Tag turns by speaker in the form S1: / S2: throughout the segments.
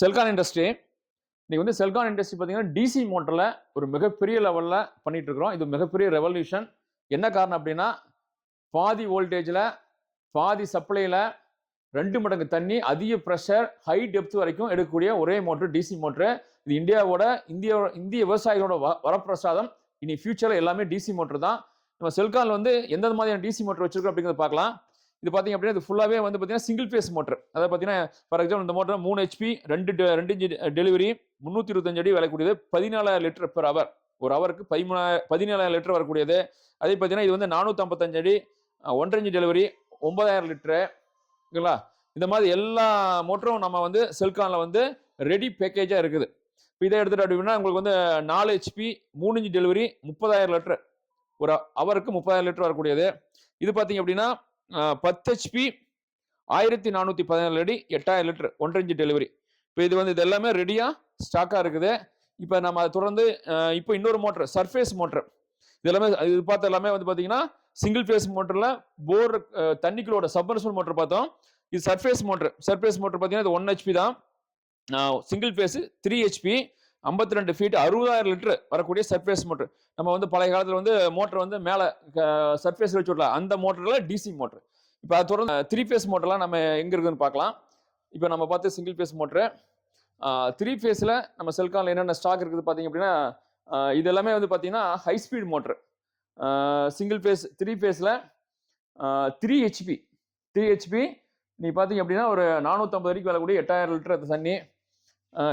S1: Celkon industry இன்னைக்கு வந்து Celkon industry பார்த்தீங்கன்னா டிசி மோட்டரில் ஒரு மிகப்பெரிய லெவலில் பண்ணிட்டு இருக்கிறோம். இது மிகப்பெரிய ரெவல்யூஷன் என்ன காரணம் அப்படின்னா பாதி வோல்டேஜில் பாதி சப்ளையில் ரெண்டு மடங்கு தண்ணி அதிக ப்ரெஷர் ஹை டெப்த் வரைக்கும் எடுக்கக்கூடிய ஒரே மோட்ரு டிசி மோட்ரு இது இந்தியாவோட இந்திய இந்திய விவசாயிகளோட வ வரப்பிரசாதம். இனி ஃபியூச்சரில் எல்லாமே டிசி மோட்ரு தான். நம்ம செல்கானில் வந்து எந்தெந்த மாதிரியான டிசி மோட்டர் வச்சிருக்கோம் அப்படிங்கிறத பார்க்கலாம். இது பார்த்தீங்க அப்படின்னா இது ஃபுல்லாகவே வந்து பார்த்தீங்கன்னா சிங்கிள் ஃபேஸ் மோட்டர் அதாவது பார்த்தீங்கன்னா ஃபார் எக்ஸாம்பிள் இந்த மோட்டர் மூணு ஹெச்பி ரெண்டு ரெண்டு இன்ச்சு டெலிவரி முந்நூற்றி இருபத்தஞ்சு அடி விளக்கூடியது பதினாலாயிரம் லிட்டர் பெர் அவர் ஒரு ஹவருக்கு பதிமூணாயிரம் பதினேழாயிரம் லிட்டர் வரக்கூடியது. அதே பார்த்தீங்கன்னா இது வந்து நானூற்றம்பத்தஞ்சு அடி ஒன்றரை இன்ச்சு டெலிவரி ஒன்பதாயிரம் லிட்டரு ஓகேங்களா? இந்த மாதிரி எல்லா மோட்டரும் நம்ம வந்து செல்கானில் வந்து ரெடி பேக்கேஜாக இருக்குது. இப்போ இதை எடுத்துகிட்டு அப்படின்னா உங்களுக்கு வந்து நாலு ஹெச்பி மூணு இன்ச்சு டெலிவரி முப்பதாயிரம் லிட்டர் ஒரு அவருக்கு முப்பதாயிரம் லிட்டர் வரக்கூடியது. இது பார்த்தீங்க அப்படின்னா பத்து ஹெச்பி ஆயிரத்தி நானூற்றி பதினேழு அடி எட்டாயிரம் லிட்டர் ஒன்றரை இன்ச்சு டெலிவரி இப்போ இது வந்து இது எல்லாமே ரெடியாக ஸ்டாக்காக இருக்குது. இப்போ நம்ம அதை தொடர்ந்து இப்போ இன்னொரு மோட்டர் சர்ஃபேஸ் மோட்டர் இது எல்லாமே இது பார்த்த எல்லாமே வந்து பார்த்தீங்கன்னா சிங்கிள் ஃபேஸ் மோட்டரில் போர் தண்ணிக்குள்ளோட சப்மர்சல் மோட்டர் பார்த்தோம். இது சர்ஃபேஸ் மோட்டர் சர்ஃபேஸ் மோட்டர் பார்த்தீங்கன்னா இது ஒன் ஹெச்பி தான். சிங்கிள் ஃபேஸு த்ரீ ஹெச்பி ஐம்பத்தி ரெண்டு ஃபீட் அறுபதாயிரம் லிட்டர் வரக்கூடிய சர்ஃபேஸ் மோட்டர் நம்ம வந்து பழைய காலத்தில் வந்து மோட்டர் வந்து மேலே சர்ஃபேஸ் வச்சு விடலாம் அந்த மோட்டரில் டிசி மோட்டர் இப்போ அதை தொடர்ந்து த்ரீ ஃபேஸ் மோட்டர்லாம் நம்ம எங்கே இருக்குதுன்னு பார்க்கலாம். இப்போ நம்ம பார்த்து சிங்கிள் ஃபேஸ் மோட்ரு த்ரீ ஃபேஸில் நம்ம செல்கானில் என்னென்ன ஸ்டாக் இருக்குது பார்த்தீங்க அப்படின்னா இதெல்லாமே இது எல்லாமே வந்து பார்த்தீங்கன்னா high speed motor single phase three ஃபேஸில் த்ரீ ஹெச்பி த்ரீ ஹெச்பி நீ பார்த்தீங்க அப்படின்னா ஒரு நானூற்றம்பது வரைக்கும் வரக்கூடிய எட்டாயிரம் லிட்டர் தண்ணி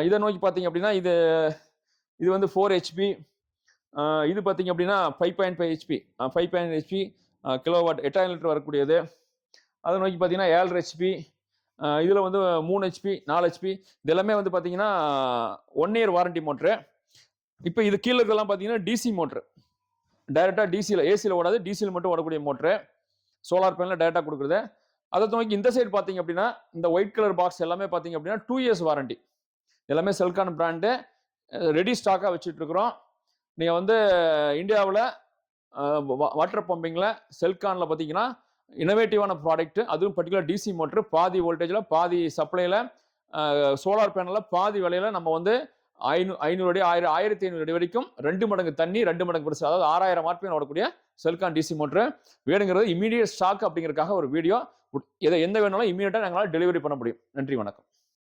S1: இதை நோக்கி பார்த்தீங்க அப்படின்னா இது இது வந்து ஃபோர் ஹெச்பி இது பார்த்தீங்க அப்படின்னா five point five HP five point HP kilowatt எட்டாயிரம் லிட்டர் வரக்கூடியது. அதை நோக்கி பார்த்தீங்கன்னா ஏழு ஹெச்பி இதில் வந்து மூணு ஹெச்பி நாலு ஹெச்பி இதெல்லாமே வந்து பார்த்தீங்கன்னா ஒன் இயர் வாரண்டி மோட்ரு இப்போ இது கீழே இருக்கலாம் பார்த்தீங்கன்னா டிசி மோட்ரு டைரெக்டாக டிசியில் ஏசியில் ஓடாது டிசியில் மட்டும் ஓடக்கூடிய மோட்ரு சோலார் பேனலில் டைரெக்டாக கொடுக்குறது. அதை நோக்கி இந்த சைடு பார்த்தீங்க அப்படின்னா இந்த ஒயிட் கலர் பாக்ஸ் எல்லாமே பார்த்தீங்க அப்படின்னா டூ இயர்ஸ் வாரண்டி எல்லாமே செல்கான் பிராண்டு. ரெடி ஸ்டாக்காக வச்சுட்ருக்குறோம் நீங்கள் வந்து இந்தியாவில் வாட்டர் பம்பிங்கில் செல்கானில் பார்த்தீங்கன்னா இனோவேட்டிவான ப்ராடக்ட் அதுவும் பர்டிகுலர் டிசி மோட்ரு பாதி வோல்டேஜில் பாதி சப்ளையில் சோலார் பேனலில் பாதி விலையில் நம்ம வந்து ஐநூ ஐநூறு அடி ஆயிரம் ஆயிரத்தி ஐநூறு அடி வரைக்கும் ரெண்டு மடங்கு தண்ணி ரெண்டு மடங்கு பெருசு அதாவது ஆறாயிரம் ஆர்பிஎம் ஓடக்கூடிய செல்கான் டிசி மோட்ரு வேணுங்கிறது இமீடியட் ஸ்டாக் அப்படிங்கிறதுக்காக ஒரு வீடியோ எதை எந்த வேணாலும் இமீடியட்டாக நாங்களால் டெலிவரி பண்ண முடியும். நன்றி வணக்கம்.